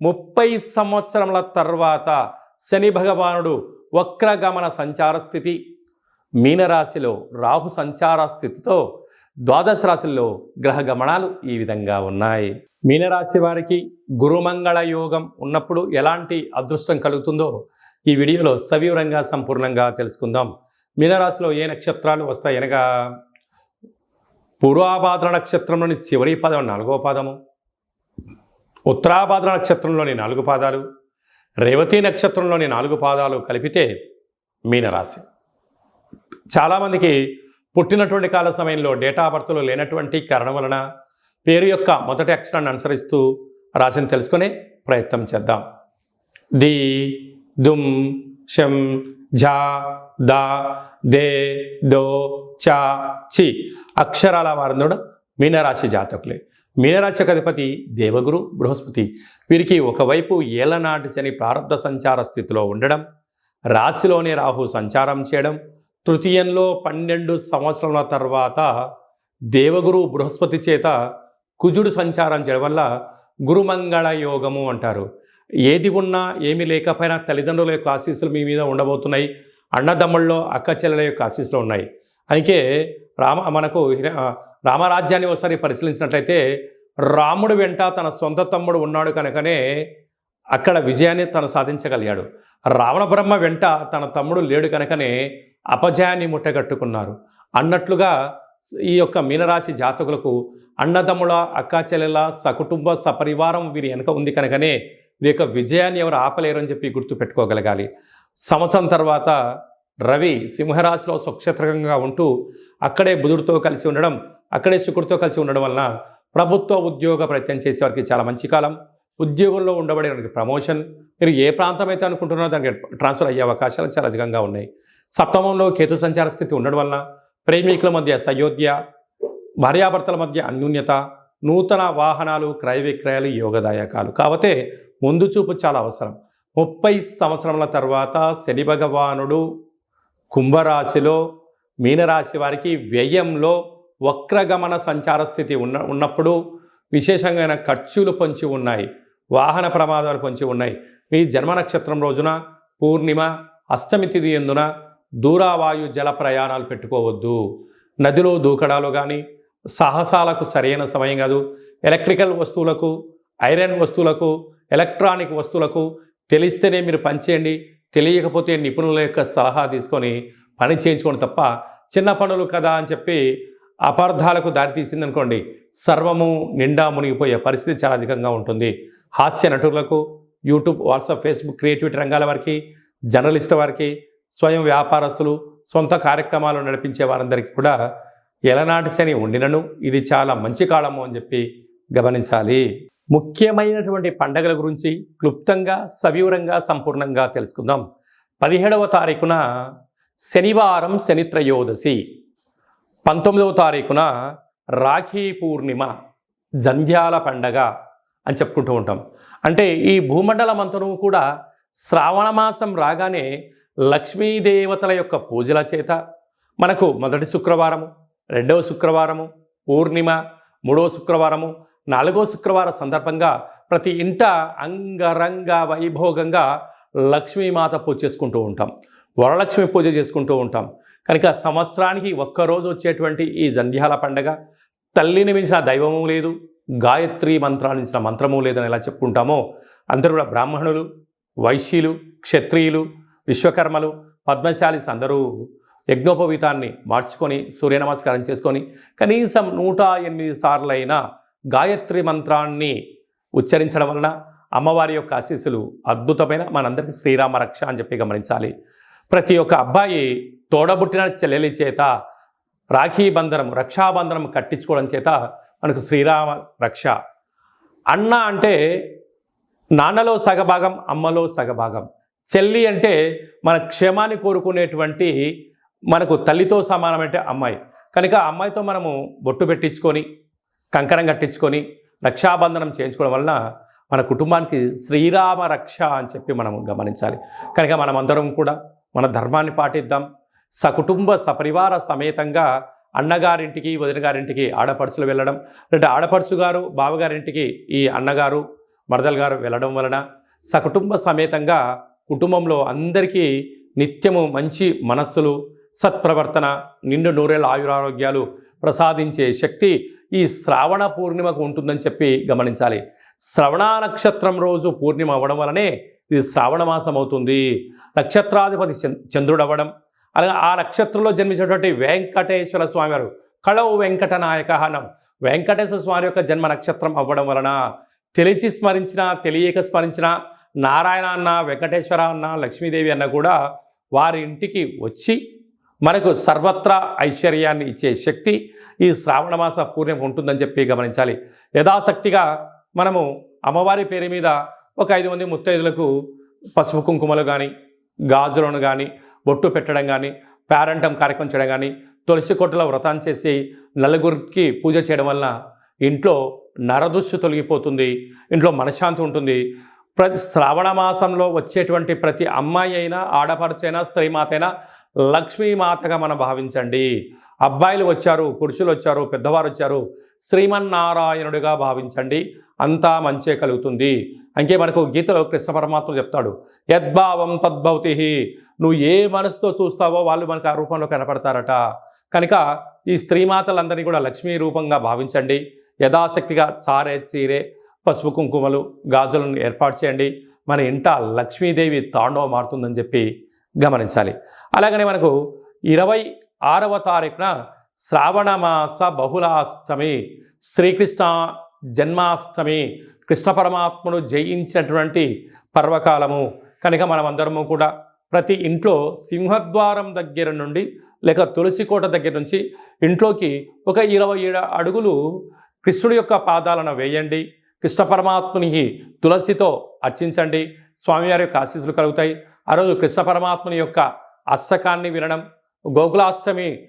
ముప్పై సంవత్సరముల తర్వాత శని భగవానుడు వక్రగమన సంచార స్థితి. మీనరాశిలో రాహు సంచార స్థితితో ద్వాదశ రాశుల్లో గ్రహ గమనాలు ఈ విధంగా ఉన్నాయి. మీనరాశి వారికి గురుమంగళ యోగం ఉన్నప్పుడు ఎలాంటి అదృష్టం కలుగుతుందో ఈ వీడియోలో సవివరంగా సంపూర్ణంగా తెలుసుకుందాం. మీనరాశిలో ఏ నక్షత్రాలు వస్తాయనగా పూర్వాభాద్ర నక్షత్రంలోని చివరి పదం నాలుగో పదము ఉత్తరాభాద్ర నక్షత్రంలోని నాలుగు పాదాలు రేవతి నక్షత్రంలోని నాలుగు పాదాలు కలిపితే మీనరాశి. చాలామందికి పుట్టినటువంటి కాల సమయంలో డేటా బర్త్లు లేనటువంటి కారణం వలన పేరు యొక్క మొదటి అక్షరాన్ని అనుసరిస్తూ రాశిని తెలుసుకునే ప్రయత్నం చేద్దాం. ది దుమ్ షం ఝా దా దే దో చా చి అక్షరాల వారందరూ మీనరాశి జాతకులే. మీనరాశి అధిపతి దేవగురు బృహస్పతి. వీరికి ఒకవైపు ఏలనాటి శని ప్రారంభ సంచార స్థితిలో ఉండడం రాశిలోని రాహు సంచారం చేయడం తృతీయంలో పన్నెండు సంవత్సరాల తర్వాత దేవగురు బృహస్పతి చేత కుజుడు సంచారం చేయడం వల్ల గురుమంగళ యోగము అంటారు. ఏది ఉన్నా ఏమి లేకపోయినా తల్లిదండ్రుల యొక్క ఆశీస్సులు మీ మీద ఉండబోతున్నాయి. అన్నదమ్ముల్లో అక్క చెల్లెల యొక్క ఆశీస్సులు ఉన్నాయి. అందుకే రామ మనకు రామరాజ్యాన్ని ఒకసారి పరిశీలించినట్లయితే రాముడు వెంట తన సొంత తమ్ముడు ఉన్నాడు కనుకనే అక్కడ విజయాన్ని తను సాధించగలిగాడు. రావణ బ్రహ్మ వెంట తన తమ్ముడు లేడు కనుకనే అపజయాన్ని ముట్టగట్టుకున్నారు. అన్నట్లుగా ఈ యొక్క మీనరాశి జాతకులకు అన్నదమ్ముల అక్కాచెల్లెల సకుటుంబ సపరివారం వీరి వెనక ఉంది కనుకనే వీరి యొక్క విజయాన్ని ఎవరు ఆపలేరు అని చెప్పి గుర్తుపెట్టుకోగలగాలి సంవత్సరం తర్వాత రవి సింహరాశిలో స్వక్షత్రకంగా ఉంటూ అక్కడే బుధుడితో కలిసి ఉండడం అక్కడే శుకుడితో కలిసి ఉండడం వలన ప్రభుత్వ ఉద్యోగ ప్రయత్నం చేసే వారికి చాలా మంచి కాలం. ఉద్యోగంలో ఉండబడే వారికి ప్రమోషన్. మీరు ఏ ప్రాంతం అయితే అనుకుంటున్నారో దానికి ట్రాన్స్ఫర్ అయ్యే అవకాశాలు చాలా అధికంగా ఉన్నాయి. సప్తమంలో కేతు సంచార స్థితి ఉండడం వలన ప్రేమికుల మధ్య సయోధ్య భార్యాభర్తల మధ్య అన్యూన్యత నూతన వాహనాలు క్రయ విక్రయాలు యోగదాయకాలు. కాకపోతే ముందు చూపు చాలా అవసరం. ముప్పై సంవత్సరముల తర్వాత శని భగవానుడు కుంభరాశిలో మీనరాశి వారికి వ్యయంలో వక్రగమన సంచార స్థితి ఉన్న ఉన్నప్పుడు విశేషంగా ఖర్చులు పొంచి ఉన్నాయి వాహన ప్రమాదాలు పొంచి ఉన్నాయి. మీ జన్మ నక్షత్రం రోజున పూర్ణిమ అష్టమి తిథి ఎందున దూరావాయు జల ప్రయాణాలు పెట్టుకోవద్దు. నదిలో దూకడాలు కానీ సాహసాలకు సరైన సమయం కాదు. ఎలక్ట్రికల్ వస్తువులకు ఐరన్ వస్తువులకు ఎలక్ట్రానిక్ వస్తువులకు తెలిస్తేనే మీరు పనిచేయండి తెలియకపోతే నిపుణుల యొక్క సలహా తీసుకొని పని చేయించుకోండి తప్ప చిన్న పనులు కదా అని చెప్పి అపార్థాలకు దారితీసిందనుకోండి సర్వము నిండా మునిగిపోయే పరిస్థితి చాలా అధికంగా ఉంటుంది. హాస్య నటులకు యూట్యూబ్ వాట్సాప్ ఫేస్బుక్ క్రియేటివిటీ రంగాల వారికి జర్నలిస్ట్ వారికి స్వయం వ్యాపారస్తులు సొంత కార్యక్రమాలు నడిపించే వారందరికీ కూడా ఎలనాటి శని ఉండినను ఇది చాలా మంచి కాలము అని చెప్పి గమనించాలి. ముఖ్యమైనటువంటి పండగల గురించి క్లుప్తంగా సవివరంగా సంపూర్ణంగా తెలుసుకుందాం. పదిహేడవ తారీఖున శనివారం శనిత్రయోదశి. పంతొమ్మిదవ తారీఖున రాఖీ పూర్ణిమ జంధ్యాల పండగ అని చెప్పుకుంటూ ఉంటాం. అంటే ఈ భూమండలం అంతను కూడా శ్రావణ మాసం రాగానే లక్ష్మీదేవతల యొక్క పూజల చేత మనకు మొదటి శుక్రవారము రెండవ శుక్రవారము పూర్ణిమ మూడవ శుక్రవారము నాలుగో శుక్రవారం సందర్భంగా ప్రతి ఇంట అంగరంగ వైభోగంగా లక్ష్మీమాత పూజ చేసుకుంటూ ఉంటాం. వరలక్ష్మి పూజ చేసుకుంటూ ఉంటాం. కనుక సంవత్సరానికి ఒక్కరోజు వచ్చేటువంటి ఈ జంధ్యాల పండగ తల్లిని మించిన దైవము లేదు గాయత్రి మంత్రాన్ని మించిన మంత్రము లేదని ఎలా చెప్పుకుంటామో అందరూ కూడా బ్రాహ్మణులు వైశ్యులు క్షత్రియులు విశ్వకర్మలు పద్మశాలిస్ అందరూ యజ్ఞోపవీతాన్ని మార్చుకొని సూర్య నమస్కారం చేసుకొని కనీసం నూట ఎనిమిది సార్లైనా గాయత్రి మంత్రాన్ని ఉచ్చరించడం వలన అమ్మవారి యొక్క ఆశీస్సులు అద్భుతమైన మనందరికీ శ్రీరామ రక్ష అని చెప్పి గమనించాలి. ప్రతి ఒక్క అబ్బాయి తోడబుట్టిన చెల్లెలి చేత రాఖీ బంధనం రక్షాబంధనం కట్టించుకోవడం చేత మనకు శ్రీరామ రక్ష. అన్న అంటే నాన్నలో సగభాగం అమ్మలో సగభాగం. చెల్లి అంటే మన క్షేమాన్ని కోరుకునేటువంటి మనకు తల్లితో సమానమంటే అమ్మాయి. కనుక అమ్మాయితో మనము బొట్టు పెట్టించుకొని కంకణం కట్టించుకొని రక్షాబంధనం చేయించుకోవడం వలన మన కుటుంబానికి శ్రీరామ రక్ష అని చెప్పి మనం గమనించాలి. కనుక మనమందరం కూడా మన ధర్మాన్ని పాటిద్దాం. సకుటుంబ సపరివార సమేతంగా అన్నగారింటికి వదిన గారింటికి ఆడపడుచులు వెళ్ళడం. లేదా ఆడపడుచు గారు బావగారింటికి ఈ అన్నగారు మరదలు గారు వెళ్ళడం వలన సకుటుంబ సమేతంగా కుటుంబంలో అందరికీ నిత్యము మంచి మనస్సులు సత్ప్రవర్తన నిండు నూరేళ్ళ ఆయురారోగ్యాలు ప్రసాదించే శక్తి ఈ శ్రావణ పూర్ణిమకు ఉంటుందని చెప్పి గమనించాలి. శ్రవణ నక్షత్రం రోజు పూర్ణిమ అవ్వడం వలనే ఇది శ్రావణ మాసం అవుతుంది. నక్షత్రాధిపతి చం- చంద్రుడు అవ్వడం అలాగే ఆ నక్షత్రంలో జన్మించినటువంటి వెంకటేశ్వర స్వామి వారు కళవు వెంకట నాయక అనం వెంకటేశ్వర స్వామి యొక్క జన్మ నక్షత్రం అవ్వడం వలన తెలిసి స్మరించిన తెలియక స్మరించిన నారాయణ అన్న వెంకటేశ్వర అన్న లక్ష్మీదేవి అన్న కూడా వారి ఇంటికి వచ్చి మనకు సర్వత్రా ఐశ్వర్యాన్ని ఇచ్చే శక్తి ఈ శ్రావణ మాస పూర్ణం ఉంటుందని చెప్పి గమనించాలి. యథాశక్తిగా మనము అమ్మవారి పేరు మీద ఒక ఐదు మంది ముత్తైదులకు పసుపు కుంకుమలు కానీ గాజులను కానీ బొట్టు పెట్టడం కానీ పేరంటం కార్యక్రమం చేయడం కానీ తులసి కొట్టలో వ్రతం చేసి నలుగురికి పూజ చేయడం వలన ఇంట్లో నరదృష్టి తొలగిపోతుంది ఇంట్లో మనశ్శాంతి ఉంటుంది. ప్రతి శ్రావణ మాసంలో వచ్చేటువంటి ప్రతి అమ్మాయి అయినా ఆడపడుచైనా స్త్రీమాత అయినా లక్ష్మీమాతగా మనం భావించండి. అబ్బాయిలు వచ్చారు పురుషులు వచ్చారు పెద్దవారు వచ్చారు శ్రీమన్నారాయణుడిగా భావించండి. అంతా మంచే కలుగుతుంది. అంకే మనకు గీతలో కృష్ణ పరమాత్మ చెప్తాడు. యద్భావం తద్భవతి నువ్వు ఏ మనసుతో చూస్తావో వాళ్ళు మనకు ఆ రూపంలో కనపడతారట. కనుక ఈ స్త్రీమాతలందరినీ కూడా లక్ష్మీ రూపంగా భావించండి. యథాశక్తిగా చారే చీరే పసుపు కుంకుమలు గాజులను ఏర్పాటు చేయండి. మన ఇంట లక్ష్మీదేవి తాండవ మారుతుందని చెప్పి గమనించాలి. అలాగనే మనకు ఇరవై ఆరవ తారీఖున శ్రావణమాస బహుళాష్టమి శ్రీకృష్ణ జన్మాష్టమి కృష్ణ పరమాత్మను జయించినటువంటి పర్వకాలము. కనుక మనమందరము కూడా ప్రతి ఇంట్లో సింహద్వారం దగ్గర నుండి లేక తులసి కోట దగ్గర నుంచి ఇంట్లోకి ఒక ఇరవై ఏడు అడుగులు కృష్ణుడి యొక్క పాదాలను వేయండి. కృష్ణ పరమాత్మునికి తులసితో అర్చించండి. స్వామివారి యొక్క ఆశీస్సులు కలుగుతాయి. ఆ రోజు కృష్ణ పరమాత్ముని యొక్క అష్టకాన్ని వినడం గోకులాష్టమి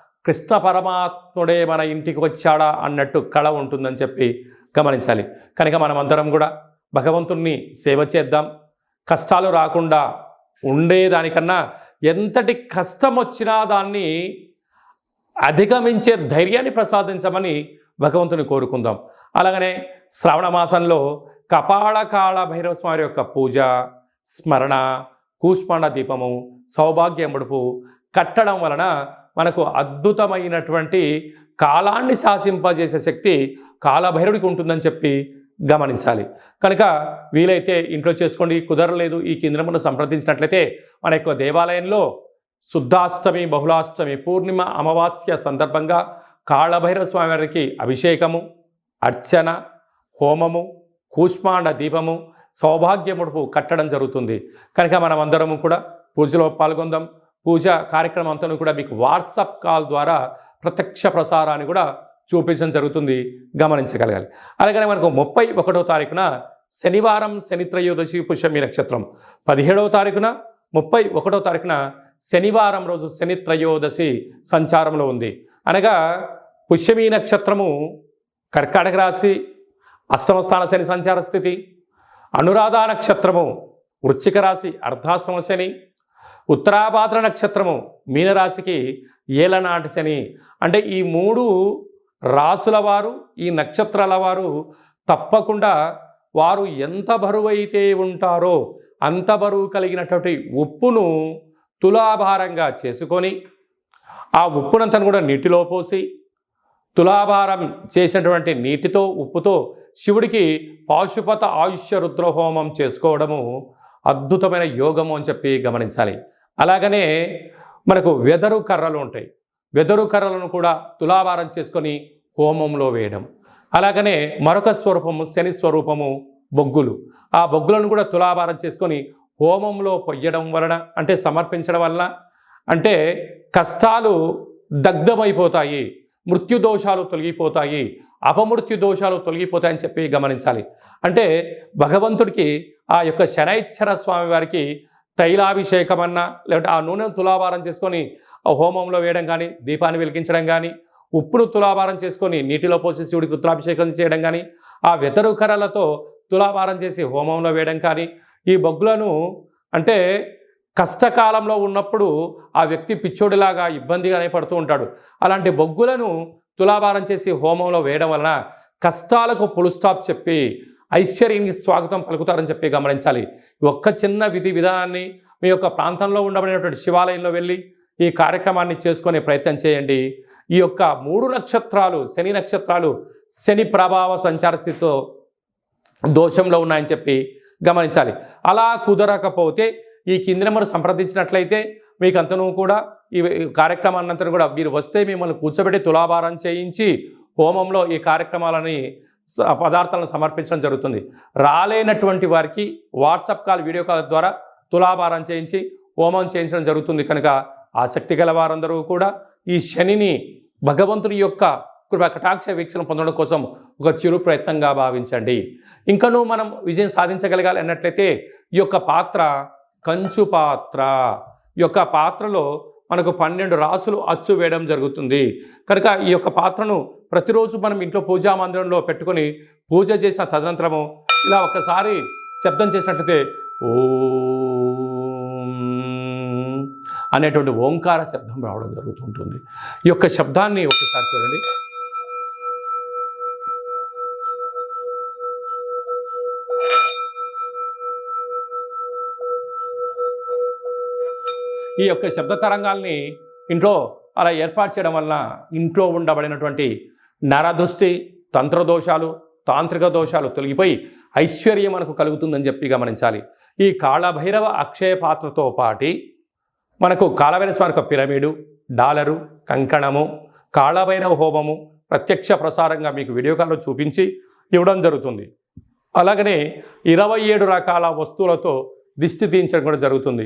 కృష్ణ పరమాత్ముడే మన ఇంటికి వచ్చాడా అన్నట్టు కళ ఉంటుందని చెప్పి గమనించాలి. కనుక మనం అందరం కూడా భగవంతుణ్ణి సేవ చేద్దాం. కష్టాలు రాకుండా ఉండేదానికన్నా ఎంతటి కష్టం వచ్చినా దాన్ని అధిగమించే ధైర్యాన్ని ప్రసాదించమని భగవంతుని కోరుకుందాం. అలాగనే శ్రావణ మాసంలో కపాళకాళ భైరవ స్వామి యొక్క పూజ స్మరణ కూష్మాండ దీపము సౌభాగ్య ముడుపు కట్టడం వలన మనకు అద్భుతమైనటువంటి కాలాన్ని శాసింపజేసే శక్తి కాలభైరుడికి ఉంటుందని చెప్పి గమనించాలి. కనుక వీలైతే ఇంట్లో చేసుకోండి కుదరలేదు ఈ కేంద్రమును సంప్రదించినట్లయితే మన యొక్క దేవాలయంలో శుద్ధాష్టమి బహుళాష్టమి పూర్ణిమ అమావాస్య సందర్భంగా కాళభైరవ స్వామి వారికి అభిషేకము అర్చన హోమము కూష్మాండ దీపము సౌభాగ్యముడుపు కట్టడం జరుగుతుంది. కనుక మనం అందరము కూడా పూజలో పాల్గొందాం. పూజ కార్యక్రమం అంతా కూడా మీకు వాట్సాప్ కాల్ ద్వారా ప్రత్యక్ష ప్రసారాన్ని కూడా చూపించడం జరుగుతుంది. గమనించగలగాలి. అలాగనే మనకు ముప్పై ఒకటో తారీఖున శనివారం శనిత్రయోదశి పుష్యమి నక్షత్రం. పదిహేడవ తారీఖున ముప్పై ఒకటో తారీఖున శనివారం రోజు శనిత్రయోదశి సంచారంలో ఉంది. అనగా పుష్యమి నక్షత్రము కర్కాటక రాశి అష్టమస్థాన శని సంచార స్థితి అనురాధ నక్షత్రము వృశ్చిక రాశి అర్ధాష్టమ శని ఉత్తరాభాద్ర నక్షత్రము మీనరాశికి ఏలనాటి శని. అంటే ఈ మూడు రాసుల వారు ఈ నక్షత్రాల వారు తప్పకుండా వారు ఎంత బరువైతే ఉంటారో అంత బరువు కలిగినటువంటి ఉప్పును తులాభారంగా చేసుకొని ఆ ఉప్పునంతను కూడా నీటిలో పోసి తులాభారం చేసినటువంటి నీటితో ఉప్పుతో శివుడికి పాశుపత ఆయుష్య రుద్రహోమం చేసుకోవడము అద్భుతమైన యోగము అని చెప్పి గమనించాలి. అలాగనే మనకు వెదరు కర్రలు ఉంటాయి. వెదరు కర్రలను కూడా తులాభారం చేసుకొని హోమంలో వేయడం. అలాగనే మరొక స్వరూపము శని స్వరూపము బొగ్గులు. ఆ బొగ్గులను కూడా తులాభారం చేసుకొని హోమంలో పొయ్యడం వలన అంటే సమర్పించడం వలన అంటే కష్టాలు దగ్ధమైపోతాయి. మృత్యు దోషాలు తొలగిపోతాయి. అపమృత్యు దోషాలు తొలగిపోతాయని చెప్పి గమనించాలి. అంటే భగవంతుడికి ఆ యొక్క శనైశ్వర స్వామి వారికి తైలాభిషేకం అన్నా లేకపోతే ఆ నూనెను తులాభారం చేసుకొని హోమంలో వేయడం కానీ దీపాన్ని వెలిగించడం కానీ ఉప్పును తులాభారం చేసుకొని నీటిలో పోసి శివుడికి రుద్రాభిషేకం చేయడం కానీ ఆ వెతరు కర్రలతో తులాభారం చేసి హోమంలో వేయడం కానీ ఈ బొగ్గులను అంటే కష్టకాలంలో ఉన్నప్పుడు ఆ వ్యక్తి పిచ్చోడిలాగా ఇబ్బందిగానే పడుతూ ఉంటాడు. అలాంటి బొగ్గులను తులాభారం చేసి హోమంలో వేయడం వలన కష్టాలకు పులుస్టాప్ చెప్పి ఐశ్వర్యానికి స్వాగతం పలుకుతారని చెప్పి గమనించాలి. ఒక్క చిన్న విధి విధానాన్ని మీ యొక్క ప్రాంతంలో ఉండబడినటువంటి శివాలయంలో వెళ్ళి ఈ కార్యక్రమాన్ని చేసుకునే ప్రయత్నం చేయండి. ఈ యొక్క మూడు నక్షత్రాలు శని నక్షత్రాలు శని ప్రభావ సంచార స్థితితో దోషంలో ఉన్నాయని చెప్పి గమనించాలి. అలా కుదరకపోతే ఈ కింద నెంబర్ సంప్రదించినట్లయితే మీకు అంతను కూడా ఈ కార్యక్రమాన్నంతరం కూడా మీరు వస్తే మిమ్మల్ని కూర్చోబెట్టి తులాభారం చేయించి హోమంలో ఈ కార్యక్రమాలని స- పదార్థాలను సమర్పించడం జరుగుతుంది. రాలేనటువంటి వారికి వాట్సాప్ కాల్ వీడియో కాల్ ద్వారా తులాభారం చేయించి హోమం చేయించడం జరుగుతుంది కనుక ఆసక్తి గల వారందరూ కూడా ఈ శనిని భగవంతుని యొక్క కృప కటాక్ష వీక్షణ పొందడం కోసం ఒక చిరు ప్రయత్నంగా భావించండి. ఇంకనూ మనం విజయం సాధించగలగాలి అన్నట్లయితే ఈ యొక్క పాత్ర కంచు పాత్ర. యొక్క పాత్రలో మనకు పన్నెండు రాసులు అచ్చు వేయడం జరుగుతుంది. కనుక ఈ యొక్క పాత్రను ప్రతిరోజు మనం ఇంట్లో పూజా మందిరంలో పెట్టుకొని పూజ చేసిన తదనంతరము ఇలా ఒక్కసారి శబ్దం చేసినట్లయితే ఓ అనేటువంటి ఓంకార శబ్దం రావడం జరుగుతుంటుంది ఈ యొక్క శబ్దాన్ని ఒకసారి చూడండి. ఈ యొక్క శబ్ద తరంగాల్ని ఇంట్లో అలా ఏర్పాటు చేయడం వలన ఇంట్లో ఉండబడినటువంటి నరదృష్టి తంత్రదోషాలు తాంత్రిక దోషాలు తొలగిపోయి ఐశ్వర్యం మనకు కలుగుతుందని చెప్పి గమనించాలి. ఈ కాళభైరవ అక్షయ పాత్రతో పాటి మనకు కాళభైరవ స్వామి యొక్క పిరమిడు డాలరు కంకణము కాళభైరవ హోమము ప్రత్యక్ష ప్రసారంగా మీకు వీడియో కాల్లో చూపించి ఇవ్వడం జరుగుతుంది. అలాగనే ఇరవై ఏడు రకాల వస్తువులతో దిష్టి తీయించడం కూడా జరుగుతుంది.